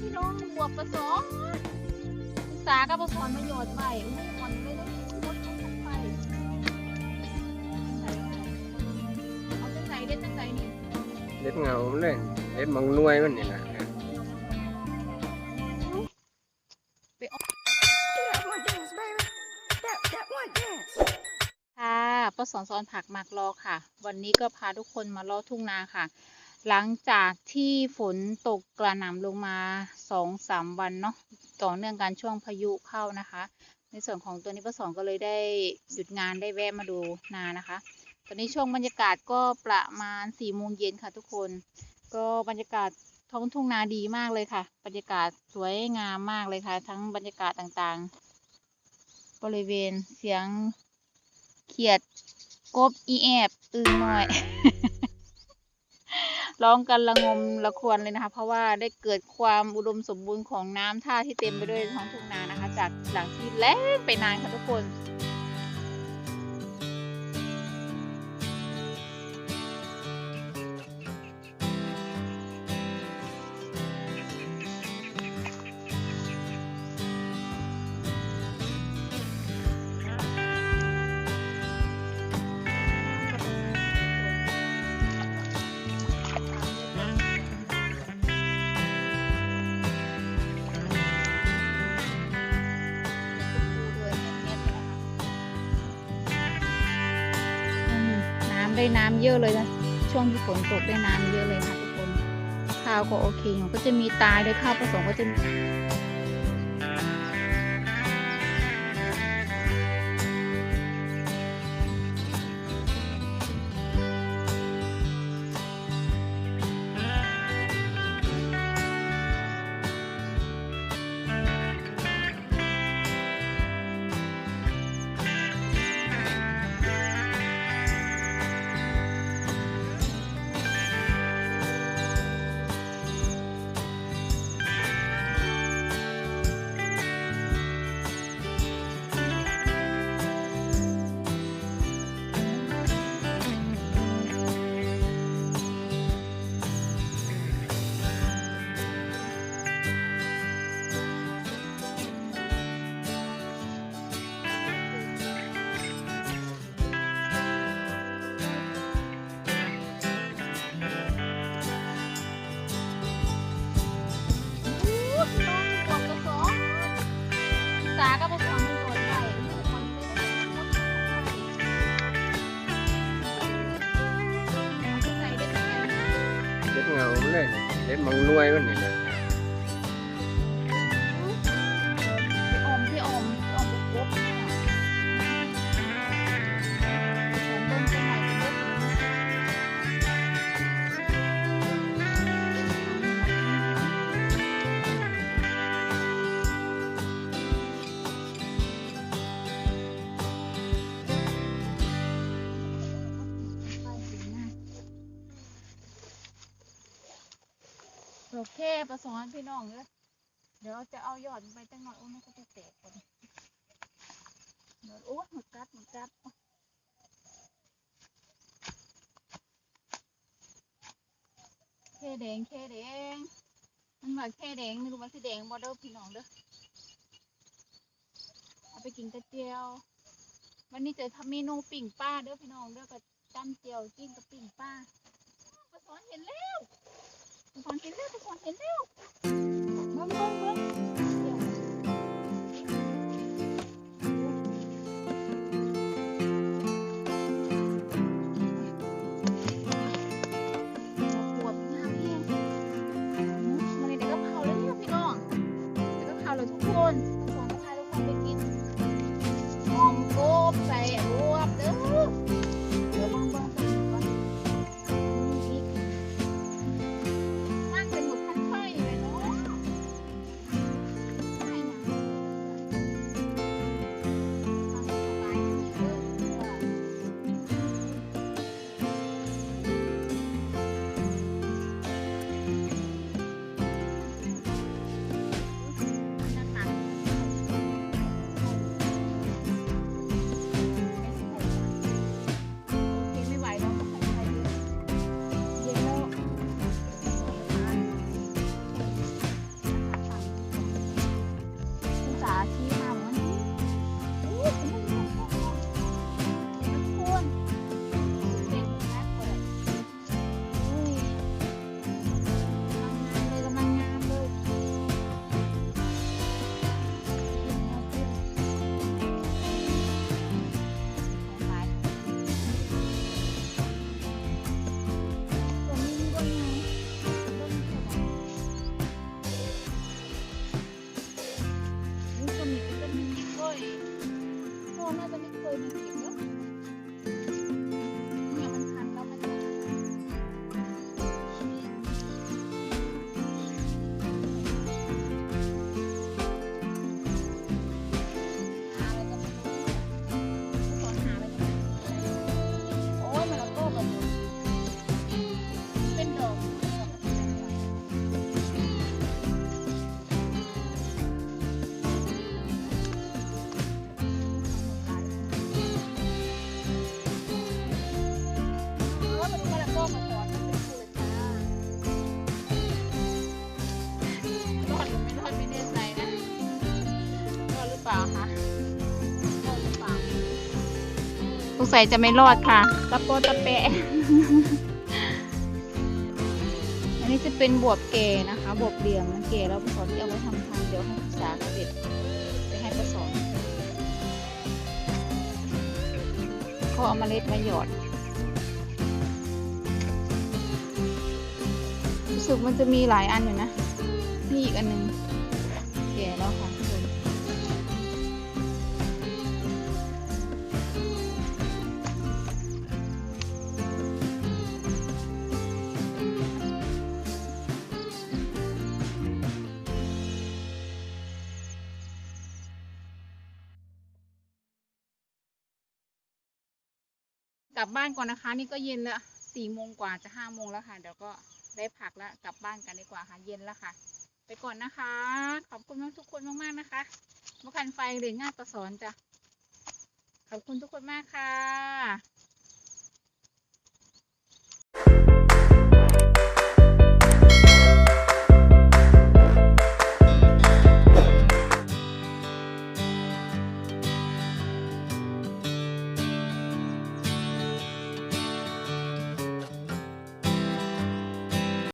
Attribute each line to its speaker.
Speaker 1: พี่น้องบวบประสองศึกษากับประสอนประโยชน์ไปอุ้ยมันไม่ได้มดทั้งไปเอาจังไหนเด็ดจังไหนนี่
Speaker 2: เด็ดเงามันเลยเด็ดมองหน่วยมันนี่แหละ
Speaker 3: That one dance, baby. That that one dance.
Speaker 1: ค่ะประสอนสอนผักหมักรอค่ะ วันนี้ก็พาทุกคนมาเลาะทุ่งนาค่ะ หลังจากที่ฝนตกกระหน่ำลงมาสองสามวันเนาะต่อเนื่องกันช่วงพายุเข้านะคะ ในส่วนของตัวนี้ประสอนก็เลยได้หยุดงานได้แวะมาดูนานะคะ ตอนนี้ช่วงบรรยากาศก็ประมาณสี่โมงเย็นค่ะทุกคน ก็บรรยากาศท้องทุ่งนาดีมากเลยค่ะ บรรยากาศสวยงามมากเลยค่ะ ทั้งบรรยากาศต่างๆ บริเวณเสียงเขียดกบอีแอบอึงหน่อย ร้องกันละงมละควรเลยนะคะ เพราะว่าได้เกิดความอุดมสมบูรณ์ของน้ำท่าที่เต็มไปด้วยท้องทุ่งนานะคะ จากหลังที่แล้งไปนานค่ะทุกคน ได้น้ำเยอะเลยนะช่วงที่ฝนตกได้น้ำเยอะเลยค่ะทุกคนข้าวก็โอเคก็จะมีตายด้วยข้าวผสมก็จะมี เห็น
Speaker 2: มังนวยมันนี่แหละ
Speaker 1: โอเคประสอนพี่น้องเลยเดี๋ยวจะเอายอดไปตั้งหน่อยโอ้มันก็จะแตกก่อนเดี๋ยวโอ้หมดกัดหมดกัดเคแดงเคแดงมันว่าเคแดงไม่รู้ว่าสีแดงบ่เด้อพี่น้องเด้อเอาไปกินกระเจียว วันนี้จะทำเมนูปิ่งป้าเด้อพี่น้องเด้อกับจำเจียวจิ้มกับปิ่งป้าประสอนเห็นแล้วประสอน เห็นแล้วประสอนเห็นแล้วเบิ่งเบิ่งเบิ่ง งสัยจะไม่รอดค่ะ ตะโปตะแปะ อันนี้จะเป็นบวบเกนะคะ บวบเหลี่ยมมันเกแล้วปสอนที่เอาไว้ทำพันธุ์เดี๋ยวให้ศึกษาเขาเด็ดไปให้ปสอนเขาเอาเมล็ดมาหยอดรู้สึกมันจะมีหลายอันอยู่นะ นี่อีกอันหนึ่ง กลับบ้านก่อนนะคะ นี่ก็เย็นแล้วสี่โมงกว่าจะห้าโมงแล้วค่ะ เดี๋ยวก็ได้ผักแล้วกลับบ้านกันดีกว่าค่ะ เย็นแล้วค่ะ ไปก่อนนะคะ ขอบคุณทุกคนมากๆนะคะมะคันไฟเรียนง่ายประสอนจ้ะขอบคุณทุกคนมากค่ะ